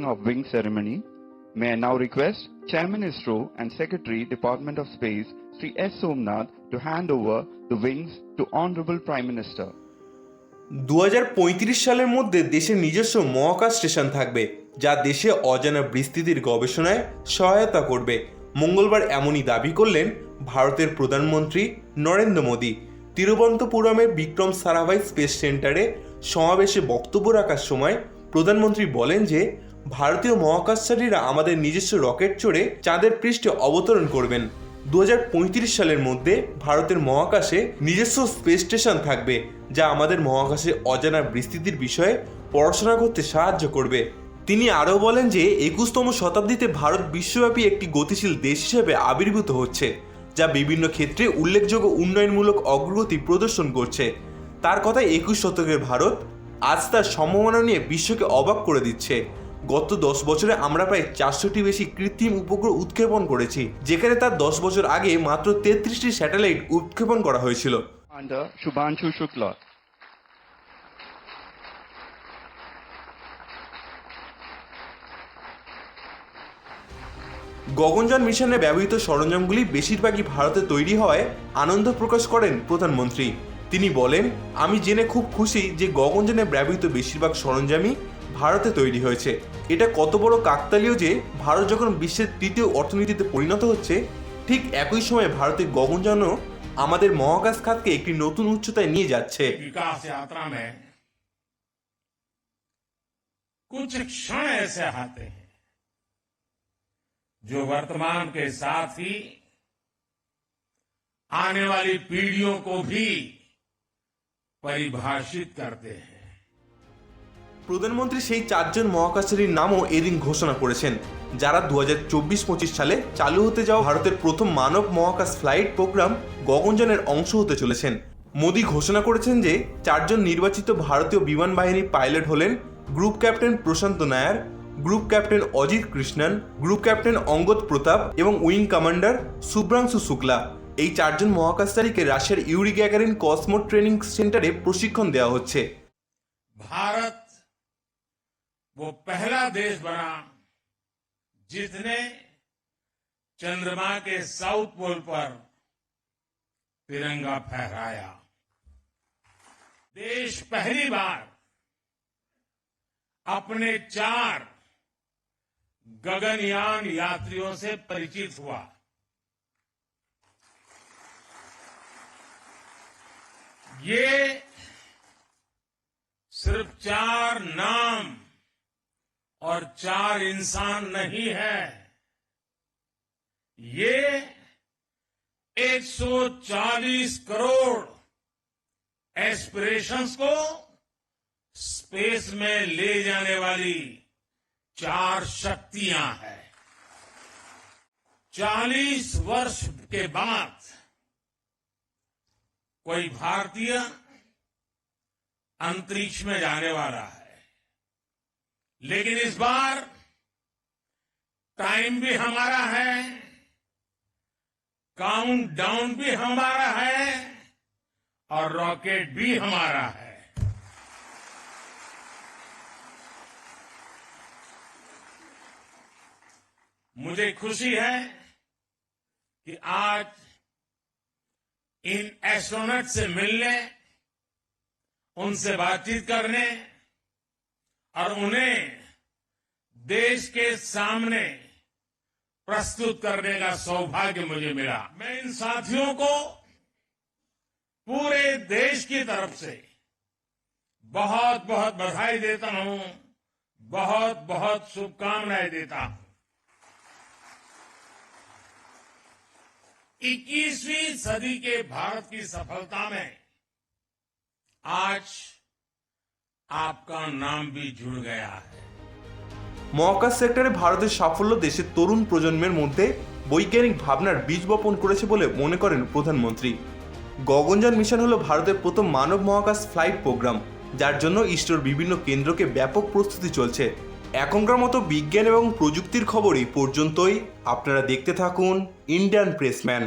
unveiling of wing ceremony. May I now request Chairman ISRO and Secretary, Department of Space, Sri S. Somnath, to hand over the wings to Honorable Prime Minister. দু সালের মধ্যে দেশের নিজস্ব মহাকাশ station থাকবে, যা দেশে অজানা বিস্তৃতির গবেষণায় সহায়তা করবে মঙ্গলবার এমনই দাবি করলেন ভারতের প্রধানমন্ত্রী নরেন্দ্র মোদী তিরুবন্তপুরমের বিক্রম সারাভাই স্পেস সেন্টারে সমাবেশে বক্তব্য রাখার সময় প্রধানমন্ত্রী বলেন যে ভারতীয় মহাকাশচারীরা আমাদের নিজস্ব রকেট চড়ে চাঁদের পৃষ্ঠে অবতরণ করবেন। দু হাজার পঁয়ত্রিশ সালের মধ্যে ভারতের মহাকাশে নিজস্ব স্পেস স্টেশন থাকবে, যা আমাদের মহাকাশে অজানা বিস্তৃতির বিষয়ে পড়াশোনা করতে সাহায্য করবে। তিনি আরও বলেন যে, একুশতম শতাব্দীতে ভারত বিশ্বব্যাপী একটি গতিশীল দেশ হিসেবে আবির্ভূত হচ্ছে, যা বিভিন্ন ক্ষেত্রে উল্লেখযোগ্য উন্নয়নমূলক অগ্রগতি প্রদর্শন করছে। তার কথায় একুশ শতকের ভারত আজ তার সম্ভাবনা নিয়ে বিশ্বকে অবাক করে দিচ্ছে। গত দশ বছরে আমরা প্রায় চারশোটি বেশি কৃত্রিম উপগ্রহ উৎক্ষেপণ করেছি যেখানে তার দশ বছর আগে মাত্র তেত্রিশটি স্যাটেলাইট উৎক্ষেপণ করা হয়েছিল। Shubhanshu গগনযান মিশনে ব্যবহৃত সরঞ্জামগুলি বেশিরভাগই ভারতে তৈরি হওয়ায় আনন্দ প্রকাশ করেন প্রধানমন্ত্রী। তিনি বলেন আমি জেনে খুব খুশি যে গগনযানে ব্যবহৃত বেশিরভাগ সরঞ্জামই ভারতে তৈরি হয়েছে এটা কত বড় কাকতালীয় যে ভারত যখন বিশ্বের তৃতীয় অর্থনীতিতে পরিণত হচ্ছে ঠিক একই সময় ভারতের গগনযানও আমাদের মহাকাশ খাতকে একটি নতুন উচ্চতায় নিয়ে যাচ্ছে विकास यात्रा में कुछ क्षण ऐसे आते हैं जो वर्तमान के साथ ही आने वाली पीढ़ियों को भी परिभाषित करते हैं প্রধানমন্ত্রী সেই চারজন মহাকাশচারীর নামও এদিন ঘোষণা করেছেন, যারা দু হাজার চব্বিশ পঁচিশ সালে চালু হতে যাওয়া ভারতের প্রথম মানব মহাকাশ ফ্লাইট প্রোগ্রাম গগনযানের অংশ হতে চলেছেন। মোদী ঘোষণা করেছেন যে, চারজন নির্বাচিত ভারতীয় বিমান বাহিনীর পাইলট হলেন group captain Prashant Nair, group captain Ajit Krishnan, group captain Angad Pratap এবং উইং কমান্ডার সুব্রাংশু শুক্লা। এই চারজন মহাকাশচারীকে রাশিয়ার ইউরি গ্যাগারিন কসমো ট্রেনিং সেন্টারে প্রশিক্ষণ দেওয়া হচ্ছে। ভারত वो पहला देश बना जिसने चंद्रमा के साउथ पोल पर तिरंगा फहराया। देश पहली बार अपने चार गगनयान यात्रियों से परिचित हुआ। ये सिर्फ़ चार नाम और चार इंसान नहीं है। ये 140 करोड़ एस्पिरेशंस को स्पेस में ले जाने वाली चार शक्तियाँ हैं। 40 वर्ष के बाद कोई भारतीय अंतरिक्ष में जाने वाला है। लेकिन इस बार टाइम भी हमारा है काउंट डाउन भी हमारा है, और रॉकेट भी हमारा है। मुझे खुशी है कि आज इन एस्ट्रोनॉट से मिलने, उनसे बातचीत करने और उन्हें देश के सामने प्रस्तुत करने का सौभाग्य मुझे मिला। मैं इन साथियों को पूरे देश की तरफ़ से बहुत बहुत बधाई देता हूँ, बहुत बहुत शुभकामनाएँ देता हूँ। इक्कीसवीं सदी के भारत की सफलता में आज आपका नाम भी जुड़ गया है মহাকাশ সেক্টরে ভারতের সাফল্য দেশের তরুণ প্রজন্মের মধ্যে বৈজ্ঞানিক ভাবনার বীজ বপন করেছে বলে মনে করেন প্রধানমন্ত্রী গগনযান মিশন হলো ভারতের প্রথম মানব মহাকাশ ফ্লাইট প্রোগ্রাম যার জন্য ইসরোর বিভিন্ন কেন্দ্রকে ব্যাপক প্রস্তুতি চলছে এখনকার মতো বিজ্ঞান এবং প্রযুক্তির খবর এই পর্যন্তই আপনারা দেখতে থাকুন ইন্ডিয়ান প্রেসম্যান